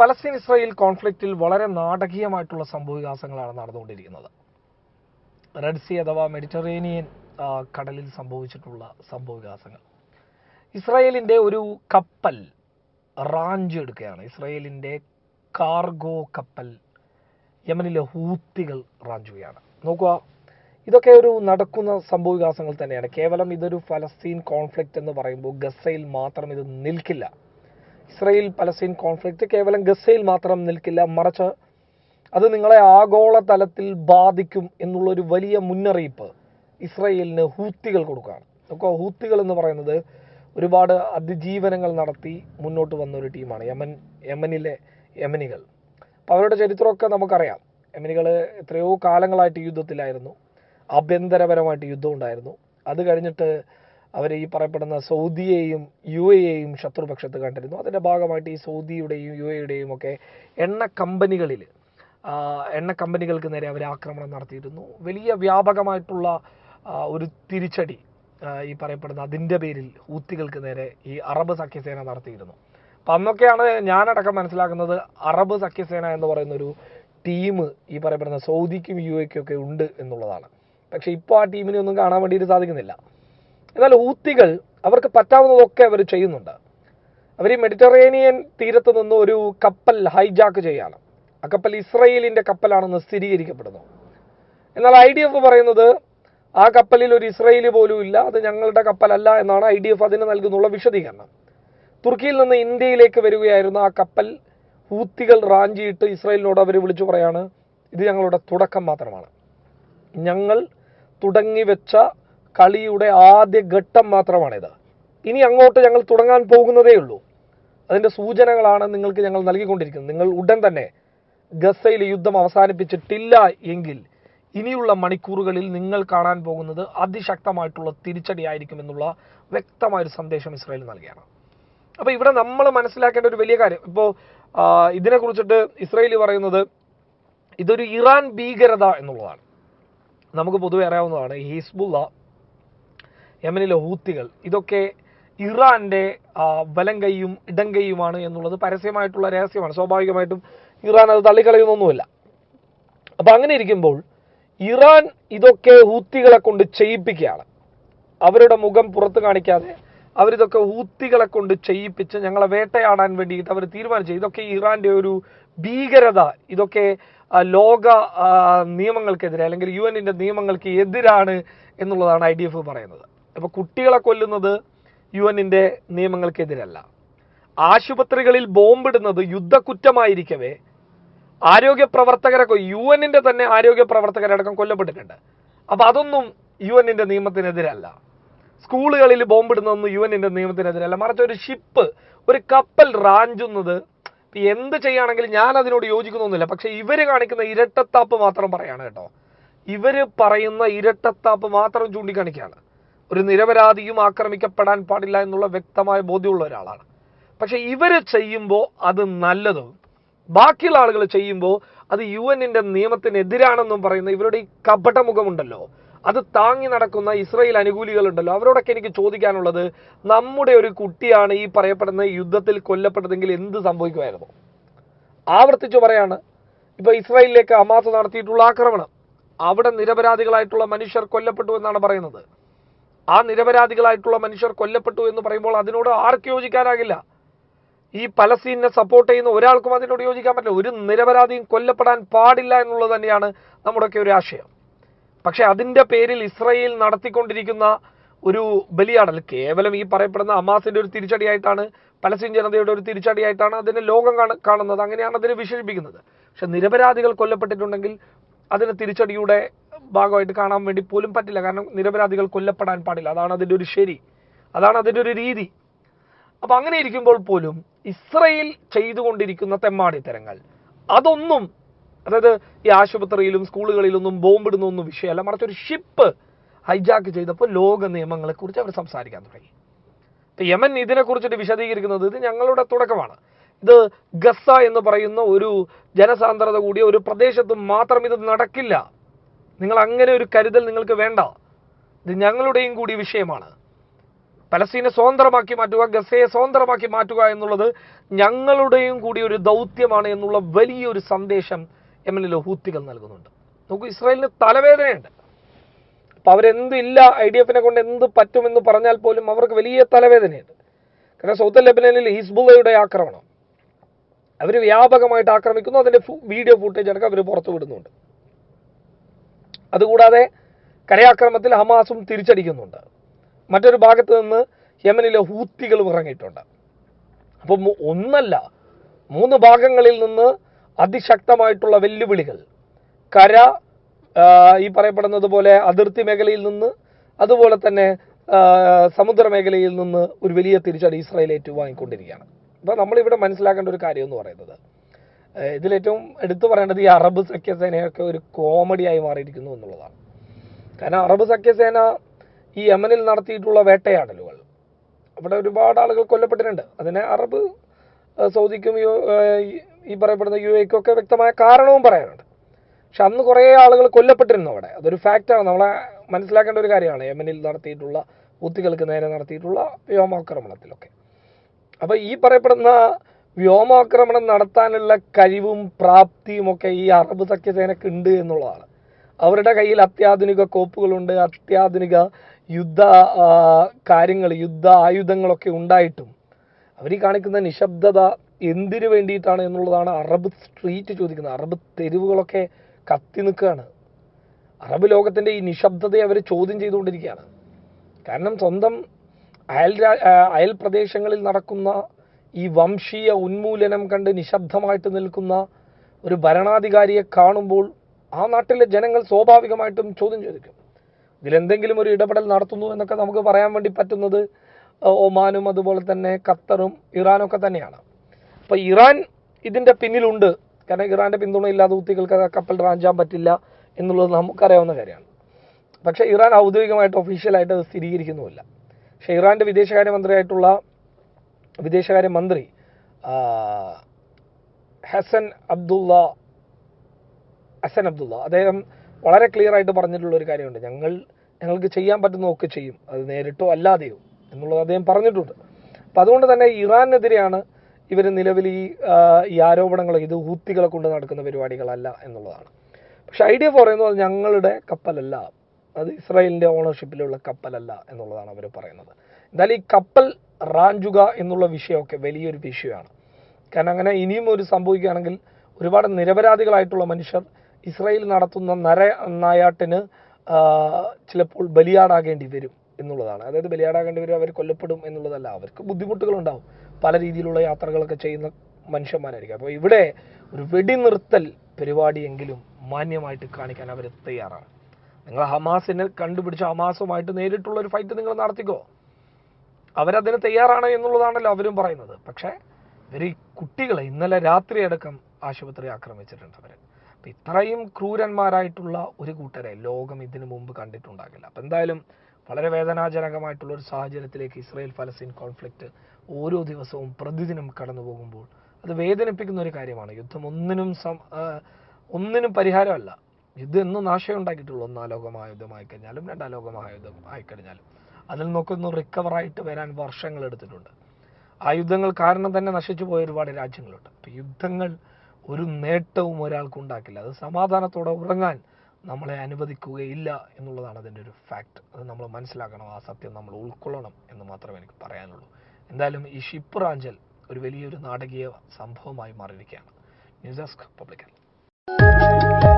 ഫലസ്തീൻ ഇസ്രായേൽ കോൺഫ്ലിക്റ്റിൽ വളരെ നാടകീയമായിട്ടുള്ള സംഭവവികാസങ്ങളാണ് നടന്നുകൊണ്ടിരിക്കുന്നത്. റെഡ് സി അഥവാ മെഡിറ്ററേനിയൻ കടലിൽ സംഭവിച്ചിട്ടുള്ള സംഭവവികാസങ്ങൾ. ഇസ്രായേലിന്റെ ഒരു കപ്പൽ റാഞ്ച് എടുക്കുകയാണ്. ഇസ്രായേലിന്റെ കാർഗോ കപ്പൽ യമനിലെ ഹൂത്തികൾ റാഞ്ചുകയാണ്. നോക്കുക ഇതൊക്കെ ഒരു നടക്കുന്ന സംഭവവികാസങ്ങൾ തന്നെയാണ്. കേവലം ഇതൊരു ഫലസ്തീൻ കോൺഫ്ലിക്റ്റ് എന്ന് പറയുമ്പോൾ ഗസയിൽ മാത്രം ഇത് നിൽക്കില്ല. ഇസ്രായേൽ പലസ്തീൻ കോൺഫ്ലിക്റ്റ് കേവലം ഗസയിൽ മാത്രം നിൽക്കില്ല മറിച്ച് അത് നിങ്ങളെ ആഗോള തലത്തിൽ ബാധിക്കും എന്നുള്ളൊരു വലിയ മുന്നറിയിപ്പ് ഇസ്രയേലിന് ഹൂത്തികൾ കൊടുക്കുകയാണ്. നോക്കുക ഹൂത്തികൾ എന്ന് പറയുന്നത് ഒരുപാട് അതിജീവനങ്ങൾ നടത്തി മുന്നോട്ട് വന്ന ഒരു ടീമാണ് യമൻ യമനിലെ യമനികൾ. അപ്പോൾ അവരുടെ ചരിത്രമൊക്കെ നമുക്കറിയാം. യമനികൾ എത്രയോ കാലങ്ങളായിട്ട് യുദ്ധത്തിലായിരുന്നു. ആഭ്യന്തരപരമായിട്ട് യുദ്ധം ഉണ്ടായിരുന്നു. അത് കഴിഞ്ഞിട്ട് അവർ ഈ പറയപ്പെടുന്ന സൗദിയെയും യു എയെയും ശത്രുപക്ഷത്ത് കണ്ടിരുന്നു. അതിന്റെ ഭാഗമായിട്ട് ഈ സൗദിയുടെയും യു എയുടെയും ഒക്കെ എണ്ണ കമ്പനികളിൽ എണ്ണ കമ്പനികൾക്ക് നേരെ അവർ ആക്രമണം നടത്തിയിരുന്നു. വലിയ വ്യാപകമായിട്ടുള്ള ഒരു തിരിച്ചടി ഈ പറയപ്പെടുന്ന അതിന്റെ പേരിൽ ഊത്തികൾക്ക് നേരെ ഈ അറബ് സഖ്യസേന നടത്തിയിരുന്നു. അപ്പം അന്നൊക്കെയാണ് ഞാനടക്കം മനസ്സിലാക്കുന്നത് അറബ് സഖ്യസേന എന്ന് പറയുന്ന ഒരു ടീം ഈ പറയപ്പെടുന്ന സൗദിക്കും യു എക്കും ഒക്കെ ഉണ്ട് എന്നുള്ളതാണ്. പക്ഷേ ഇപ്പോൾ ആ ടീമിനെ ഒന്നും കാണാൻ വേണ്ടിയിട്ട് സാധിക്കുന്നില്ല. എന്നാൽ ഊത്തികൾ അവർക്ക് പറ്റാവുന്നതൊക്കെ അവർ ചെയ്യുന്നുണ്ട്. അവർ ഈ മെഡിറ്ററേനിയൻ തീരത്ത് നിന്ന് ഒരു കപ്പൽ ഹൈജാക്ക് ചെയ്യാണ്. ആ കപ്പൽ ഇസ്രയേലിന്റെ കപ്പലാണെന്ന് സ്ഥിരീകരിക്കപ്പെടുന്നു. എന്നാൽ ഐ ഡി എഫ് പറയുന്നത് ആ കപ്പലിൽ ഒരു ഇസ്രയേലി പോലും ഇല്ല അത് ഞങ്ങളുടെ കപ്പലല്ല എന്നാണ് ഐ ഡി എഫ് അതിന് നൽകുന്നുള്ള വിശദീകരണം. തുർക്കിയിൽ നിന്ന് ഇന്ത്യയിലേക്ക് വരികയായിരുന്ന ആ കപ്പൽ ഹൂത്തികൾ റാഞ്ചിയിട്ട് ഇസ്രയേലിനോട് അവർ വിളിച്ചു പറയാണ് ഇത് ഞങ്ങളുടെ തുടക്കം മാത്രമാണ്. ഞങ്ങൾ തുടങ്ങി വെച്ച കളിയുടെ ആദ്യ ഘട്ടം മാത്രമാണിത്. ഇനി അങ്ങോട്ട് ഞങ്ങൾ തുടങ്ങാൻ പോകുന്നതേ ഉള്ളൂ. അതിന്റെ സൂചനകളാണ് നിങ്ങൾക്ക് ഞങ്ങൾ നൽകിക്കൊണ്ടിരിക്കുന്നത്. നിങ്ങൾ ഉടൻ തന്നെ ഗസയിലെ യുദ്ധം അവസാനിപ്പിച്ചിട്ടില്ല എങ്കിൽ ഇനിയുള്ള മണിക്കൂറുകളിൽ നിങ്ങൾ കാണാൻ പോകുന്നത് അതിശക്തമായിട്ടുള്ള തിരിച്ചടിയായിരിക്കും എന്നുള്ള വ്യക്തമായ ഒരു സന്ദേശം ഇസ്രായേൽ നൽകിയാണ്. അപ്പോൾ ഇവിടെ നമ്മൾ മനസ്സിലാക്കേണ്ട ഒരു വലിയ കാര്യം. ഇപ്പോൾ ഇതിനെക്കുറിച്ചിട്ട് ഇസ്രായേൽ പറയുന്നത് ഇതൊരു ഇറാൻ ഭീകരത എന്നുള്ളതാണ്. നമുക്ക് പൊതുവെ അറിയാവുന്നതാണ് ഹിസ്ബുള്ള യമനിലെ ഹൂത്തികൾ. ഇതൊക്കെ ഇറാന്റെ വലം കൈയും ഇടം കൈയുമാണ് എന്നുള്ളത് പരസ്യമായിട്ടുള്ള രഹസ്യമാണ്. സ്വാഭാവികമായിട്ടും ഇറാൻ അത് തള്ളിക്കളയുന്നൊന്നുമില്ല. അപ്പൊ അങ്ങനെ ഇരിക്കുമ്പോൾ ഇറാൻ ഇതൊക്കെ ഹൂത്തികളെ കൊണ്ട് ചെയ്യിപ്പിക്കുകയാണ്. അവരുടെ മുഖം പുറത്ത് കാണിക്കാതെ അവരിതൊക്കെ ഹൂത്തികളെ കൊണ്ട് ചെയ്യിപ്പിച്ച് ഞങ്ങളെ വേട്ടയാടാൻ വേണ്ടിയിട്ട് അവർ തീരുമാനിച്ചു. ഇതൊക്കെ ഇറാന്റെ ഒരു ഭീകരത. ഇതൊക്കെ ലോക നിയമങ്ങൾക്കെതിരെ അല്ലെങ്കിൽ യു എന്നിന്റെ നിയമങ്ങൾക്ക് എതിരാണ് എന്നുള്ളതാണ് ഐ ഡി എഫ് പറയുന്നത്. അപ്പൊ കുട്ടികളെ കൊല്ലുന്നത് യു എന്നിന്റെ നിയമങ്ങൾക്കെതിരല്ല. ആശുപത്രികളിൽ ബോംബിടുന്നത് യുദ്ധക്കുറ്റമായിരിക്കവേ ആരോഗ്യ പ്രവർത്തകരെ യു എന്നിന്റെ തന്നെ ആരോഗ്യ പ്രവർത്തകരടക്കം കൊല്ലപ്പെട്ടിട്ടുണ്ട്. അപ്പോൾ അതൊന്നും യു എന്നിന്റെ നിയമത്തിനെതിരല്ല. സ്കൂളുകളിൽ ബോംബിടുന്നതൊന്നും യു എന്നിന്റെ നിയമത്തിനെതിരല്ല. മറിച്ച് ഒരു ഷിപ്പ് ഒരു കപ്പൽ റാഞ്ചുന്നത് എന്ത് ചെയ്യുകയാണെങ്കിലും ഞാൻ അതിനോട് യോജിക്കുന്നൊന്നുമില്ല പക്ഷെ ഇവർ കാണിക്കുന്ന ഇരട്ടത്താപ്പ് മാത്രം പറയാണ് കേട്ടോ. ഇവർ പറയുന്ന ഇരട്ടത്താപ്പ് മാത്രം ചൂണ്ടിക്കാണിക്കുകയാണ്. ഒരു നിരപരാധിയും ആക്രമിക്കപ്പെടാൻ പാടില്ല എന്നുള്ള വ്യക്തമായ ബോധ്യമുള്ള ഒരാളാണ്. പക്ഷെ ഇവർ ചെയ്യുമ്പോൾ അത് നല്ലതും. ബാക്കിയുള്ള ആളുകൾ ചെയ്യുമ്പോൾ അത് യു എന്നിന്റെ നിയമത്തിനെതിരാണെന്നും പറയുന്ന ഇവരുടെ ഈ കപടമുഖമുണ്ടല്ലോ. അത് താങ്ങി നടക്കുന്ന ഇസ്രയേൽ അനുകൂലികളുണ്ടല്ലോ. അവരോടൊക്കെ എനിക്ക് ചോദിക്കാനുള്ളത് നമ്മുടെ ഒരു കുട്ടിയാണ് ഈ പറയപ്പെടുന്ന യുദ്ധത്തിൽ കൊല്ലപ്പെട്ടതെങ്കിൽ എന്ത് സംഭവിക്കുമായിരുന്നു? ആവർത്തിച്ചു പറയാണ്. ഇപ്പൊ ഇസ്രായേലിലേക്ക് ഹമാസ് നടത്തിയിട്ടുള്ള ആക്രമണം. അവിടെ നിരപരാധികളായിട്ടുള്ള മനുഷ്യർ കൊല്ലപ്പെട്ടു എന്നാണ് പറയുന്നത്. ആ നിരപരാധികളായിട്ടുള്ള മനുഷ്യർ കൊല്ലപ്പെട്ടു എന്ന് പറയുമ്പോൾ അതിനോട് ആർക്ക് യോജിക്കാനാകില്ല? ഈ പലസ്തീനെ സപ്പോർട്ട് ചെയ്യുന്ന ഒരാൾക്കും അതിനോട് യോജിക്കാൻ പറ്റില്ല. ഒരു നിരപരാധിയും കൊല്ലപ്പെടാൻ പാടില്ല എന്നുള്ളത് തന്നെയാണ് നമ്മുടെയൊക്കെ ഒരു ആശയം. പക്ഷേ അതിന്റെ പേരിൽ ഇസ്രയേൽ നടത്തിക്കൊണ്ടിരിക്കുന്ന ഒരു ബലിയാടൽ കേവലം ഈ പറയപ്പെടുന്ന അമാസിന്റെ ഒരു തിരിച്ചടിയായിട്ടാണ് പലസ്തീൻ ജനതയുടെ ഒരു തിരിച്ചടിയായിട്ടാണ് അതിനെ ലോകം കാണുന്നത്. അങ്ങനെയാണ് അതിനെ വിശേഷിപ്പിക്കുന്നത്. പക്ഷെ നിരപരാധികൾ കൊല്ലപ്പെട്ടിട്ടുണ്ടെങ്കിൽ അതിന് തിരിച്ചടിയുടെ ഭാഗമായിട്ട് കാണാൻ വേണ്ടി പോലും പറ്റില്ല. കാരണം നിരപരാധികൾ കൊല്ലപ്പെടാൻ പാടില്ല. അതാണ് അതിന്റെ ഒരു ശരി. അതാണ് അതിന്റെ ഒരു രീതി. അപ്പം അങ്ങനെ ഇരിക്കുമ്പോൾ പോലും ഇസ്രയേൽ ചെയ്തുകൊണ്ടിരിക്കുന്ന തെമ്മാടിത്തരങ്ങൾ അതൊന്നും അതായത് ഈ ആശുപത്രിയിലും സ്കൂളുകളിലൊന്നും ബോംബിടുന്നൊന്നും വിഷയമല്ല. മറിച്ച് ഒരു ഷിപ്പ് ഹൈജാക്ക് ചെയ്തപ്പോൾ ലോക നിയമങ്ങളെക്കുറിച്ച് അവർ സംസാരിക്കാൻ തുടങ്ങി. യമൻ ഇതിനെക്കുറിച്ചിട്ട് വിശദീകരിക്കുന്നത് ഇത് ഞങ്ങളുടെ തുടക്കമാണ്. ഇത് ഗസ എന്ന് പറയുന്ന ഒരു ജനസാന്ദ്രത കൂടിയ ഒരു പ്രദേശത്ത് മാത്രം ഇത് നടക്കില്ല. നിങ്ങൾ അങ്ങനെ ഒരു കരുതൽ നിങ്ങൾക്ക് വേണ്ട. ഇത് ഞങ്ങളുടെയും കൂടി വിഷയമാണ്. പലസ്തീനെ സ്വതന്ത്രമാക്കി മാറ്റുക ഗസയെ സ്വതന്ത്രമാക്കി മാറ്റുക എന്നുള്ളത് ഞങ്ങളുടെയും കൂടി ഒരു ദൗത്യമാണ് എന്നുള്ള വലിയൊരു സന്ദേശം യമനിലെ ഹൂത്തികൾ നൽകുന്നുണ്ട്. നമുക്ക് ഇസ്രായേലിന് തലവേദനയുണ്ട്. അപ്പൊ അവരെന്ത് ഇല്ല ഐ ഡി എഫിനെ കൊണ്ട് എന്ത് പറ്റുമെന്ന് പറഞ്ഞാൽ പോലും അവർക്ക് വലിയ തലവേദനയുണ്ട്. കാരണം സൗത്ത് ലെബനനിൽ ഹിസ്ബുള്ളയുടെ ആക്രമണം. അവർ വ്യാപകമായിട്ട് ആക്രമിക്കുന്നു അതിന്റെ വീഡിയോ ഫുട്ടേജ് അടക്കം അവർ പുറത്തു വിടുന്നുണ്ട് അതുകൂടാതെ കരയാക്രമത്തിൽ ഹമാസും തിരിച്ചടിക്കുന്നുണ്ട്. മറ്റൊരു ഭാഗത്ത് നിന്ന് യമനിലെ ഹൂത്തികളും ഇറങ്ങിയിട്ടുണ്ട്. അപ്പം ഒന്നല്ല മൂന്ന് ഭാഗങ്ങളിൽ നിന്ന് അതിശക്തമായിട്ടുള്ള വെല്ലുവിളികൾ. കര ഈ പറയപ്പെടുന്നത് പോലെ അതിർത്തി മേഖലയിൽ നിന്ന് അതുപോലെ തന്നെ സമുദ്ര മേഖലയിൽ നിന്ന് ഒരു വലിയ തിരിച്ചടി ഇസ്രായേൽ ഏറ്റുവാങ്ങിക്കൊണ്ടിരിക്കുകയാണ് അപ്പോൾ നമ്മളിവിടെ മനസ്സിലാക്കേണ്ട ഒരു കാര്യം എന്ന് പറയുന്നത് ഇതിലേറ്റവും എടുത്തു പറയേണ്ടത് ഈ അറബ് സഖ്യസേനയൊക്കെ ഒരു കോമഡിയായി മാറിയിരിക്കുന്നു എന്നുള്ളതാണ്. കാരണം അറബ് സഖ്യസേന ഈ യമനിൽ നടത്തിയിട്ടുള്ള വേട്ടയാടലുകൾ അവിടെ ഒരുപാട് ആളുകൾ കൊല്ലപ്പെട്ടിട്ടുണ്ട്. അതിനെ അറബ് സൗദിക്കും ഈ പറയപ്പെടുന്ന യു എക്കും ഒക്കെ വ്യക്തമായ കാരണവും പറയാനുണ്ട്. പക്ഷെ അന്ന് കുറേ ആളുകൾ കൊല്ലപ്പെട്ടിരുന്നു അവിടെ. അതൊരു ഫാക്റ്റാണ് നമ്മളെ മനസ്സിലാക്കേണ്ട ഒരു കാര്യമാണ്. യമനിൽ നടത്തിയിട്ടുള്ള ഊത്തികൾക്ക് നേരെ നടത്തിയിട്ടുള്ള വ്യോമാക്രമണത്തിലൊക്കെ. അപ്പോൾ ഈ പറയപ്പെടുന്ന വ്യോമാക്രമണം നടത്താനുള്ള കഴിവും പ്രാപ്തിയും ഒക്കെ ഈ അറബ് സഖ്യസേനക്ക് ഉണ്ട് എന്നുള്ളതാണ്. അവരുടെ കയ്യിൽ അത്യാധുനിക കോപ്പുകളുണ്ട് അത്യാധുനിക യുദ്ധ കാര്യങ്ങൾ യുദ്ധ ആയുധങ്ങളൊക്കെ ഉണ്ടായിട്ടും അവർ കാണിക്കുന്ന നിശബ്ദത എന്തിനു വേണ്ടിയിട്ടാണ് എന്നുള്ളതാണ് അറബ് സ്ട്രീറ്റ് ചോദിക്കുന്നത്. അറബ് തെരുവുകളൊക്കെ കത്തി നിൽക്കുകയാണ്. അറബ് ലോകത്തിന്റെ ഈ നിശബ്ദതയെ അവർ ചോദ്യം ചെയ്തുകൊണ്ടിരിക്കുകയാണ്. കാരണം സ്വന്തം അയൽ അയൽ പ്രദേശങ്ങളിൽ നടക്കുന്ന ഈ വംശീയ ഉന്മൂലനം കണ്ട് നിശബ്ദമായിട്ട് നിൽക്കുന്ന ഒരു ഭരണാധികാരിയെ കാണുമ്പോൾ ആ നാട്ടിലെ ജനങ്ങൾ സ്വാഭാവികമായിട്ടും ചോദ്യം ചോദിക്കും. ഇതിലെന്തെങ്കിലും ഒരു ഇടപെടൽ നടത്തുന്നു എന്നൊക്കെ നമുക്ക് പറയാൻ വേണ്ടി പറ്റുന്നത് ഒമാനും അതുപോലെ തന്നെ ഖത്തറും ഇറാനും ഒക്കെ തന്നെയാണ്. അപ്പൊ ഇറാൻ ഇതിന്റെ പിന്നിലുണ്ട്. കാരണം ഇറാന്റെ പിന്തുണ ഇല്ലാതെ കുത്തികൾക്ക് കപ്പൽ റാഞ്ചാൻ പറ്റില്ല എന്നുള്ളത് നമുക്കറിയാവുന്ന കാര്യമാണ്. പക്ഷേ ഇറാൻ ഔദ്യോഗികമായിട്ട് ഒഫീഷ്യലായിട്ട് അത് സ്ഥിരീകരിക്കുന്നുമില്ല. പക്ഷേ ഇറാന്റെ വിദേശകാര്യമന്ത്രിയായിട്ടുള്ള വിദേശകാര്യ മന്ത്രി ഹസൻ അബ്ദുള്ള ഹസൻ അബ്ദുള്ള. അദ്ദേഹം വളരെ ക്ലിയർ ആയിട്ട് പറഞ്ഞിട്ടുള്ള ഒരു കാര്യമുണ്ട്. ഞങ്ങൾ ഞങ്ങൾക്ക് ചെയ്യാൻ പറ്റുന്നതൊക്കെ ചെയ്യും. അത് നേരിട്ടോ അല്ലാതെയോ എന്നുള്ളത് അദ്ദേഹം പറഞ്ഞിട്ടുണ്ട്. അപ്പം അതുകൊണ്ട് തന്നെ ഇറാനെതിരെയാണ് ഇവർ നിലവിൽ ഈ ഈ ആരോപണങ്ങൾ ഇത് ഹൂത്തികളെ കൊണ്ട് നടക്കുന്ന പരിപാടികളല്ല എന്നുള്ളതാണ്. പക്ഷെ ഐഡിയ പറയുന്നത് അത് ഞങ്ങളുടെ കപ്പലല്ല. അത് ഇസ്രായേലിന്റെ ഓണർഷിപ്പിലുള്ള കപ്പലല്ല എന്നുള്ളതാണ് അവർ പറയുന്നത്. എന്തായാലും ഈ കപ്പൽ റാഞ്ചുക എന്നുള്ള വിഷയമൊക്കെ വലിയൊരു വിഷയമാണ്. കാരണം അങ്ങനെ ഇനിയും ഒരു സംഭവിക്കുകയാണെങ്കിൽ ഒരുപാട് നിരപരാധികളായിട്ടുള്ള മനുഷ്യർ ഇസ്രായേൽ നടത്തുന്ന നര നായാട്ടിന് ചിലപ്പോൾ ബലിയാടാകേണ്ടി വരും എന്നുള്ളതാണ്. അതായത് ബലിയാടാകേണ്ടി വരും അവർ കൊല്ലപ്പെടും എന്നുള്ളതല്ല. അവർക്ക് ബുദ്ധിമുട്ടുകളുണ്ടാവും. പല രീതിയിലുള്ള യാത്രകളൊക്കെ ചെയ്യുന്ന മനുഷ്യന്മാരായിരിക്കും. അപ്പോൾ ഇവിടെ ഒരു വെടിനിർത്തൽ പരിപാടിയെങ്കിലും മാന്യമായിട്ട് കാണിക്കാൻ അവർ തയ്യാറാണ്. നിങ്ങൾ ഹമാസിനെ കണ്ടുപിടിച്ച് ഹമാസുമായിട്ട് നേരിട്ടുള്ള ഒരു ഫൈറ്റ് നിങ്ങൾ നടത്തിക്കോ? അവരതിന് തയ്യാറാണ് എന്നുള്ളതാണല്ലോ അവരും പറയുന്നത്. പക്ഷേ ഇവർ ഈ കുട്ടികളെ ഇന്നലെ രാത്രി അടക്കം ആശുപത്രി ആക്രമിച്ചിട്ടുണ്ട് അവർ അപ്പം ഇത്രയും ക്രൂരന്മാരായിട്ടുള്ള ഒരു കൂട്ടരെ ലോകം ഇതിനു മുമ്പ് കണ്ടിട്ടുണ്ടാകില്ല. അപ്പം എന്തായാലും വളരെ വേദനാജനകമായിട്ടുള്ള ഒരു സാഹചര്യത്തിലേക്ക് ഇസ്രയേൽ ഫലസ്തീൻ കോൺഫ്ലിക്റ്റ് ഓരോ ദിവസവും പ്രതിദിനം കടന്നു പോകുമ്പോൾ അത് വേദനിപ്പിക്കുന്ന ഒരു കാര്യമാണ്. യുദ്ധം ഒന്നിനും സം ഒന്നിനും പരിഹാരമല്ല. യുദ്ധം എന്നും നാശം ഉണ്ടാക്കിയിട്ടുള്ളൂ. ഒന്നാം ലോക മഹായുദ്ധമായി കഴിഞ്ഞാലും രണ്ടാം ലോക മഹായുദ്ധം ആയിക്കഴിഞ്ഞാലും. അതിൽ നിന്നൊക്കെ റിക്കവറായിട്ട് വരാൻ വർഷങ്ങൾ എടുത്തിട്ടുണ്ട്. ആ യുദ്ധങ്ങൾ കാരണം തന്നെ നശിച്ചു പോയ ഒരുപാട് രാജ്യങ്ങളുണ്ട്. അപ്പം യുദ്ധങ്ങൾ ഒരു നേട്ടവും ഒരാൾക്ക് ഉണ്ടാക്കില്ല. അത് സമാധാനത്തോടെ ഉറങ്ങാൻ നമ്മളെ അനുവദിക്കുകയില്ല എന്നുള്ളതാണ് അതിന്റെ ഒരു ഫാക്ട് അത് നമ്മൾ മനസ്സിലാക്കണം. ആ സത്യം നമ്മൾ ഉൾക്കൊള്ളണം എന്ന് മാത്രമേ എനിക്ക് പറയാനുള്ളൂ. എന്തായാലും ഈ ഷിപ്പ് റാഞ്ചൽ ഒരു വലിയൊരു നാടകീയ സംഭവമായി മാറിയിരിക്കുകയാണ്. News desk പബ്ലിക്കൽ.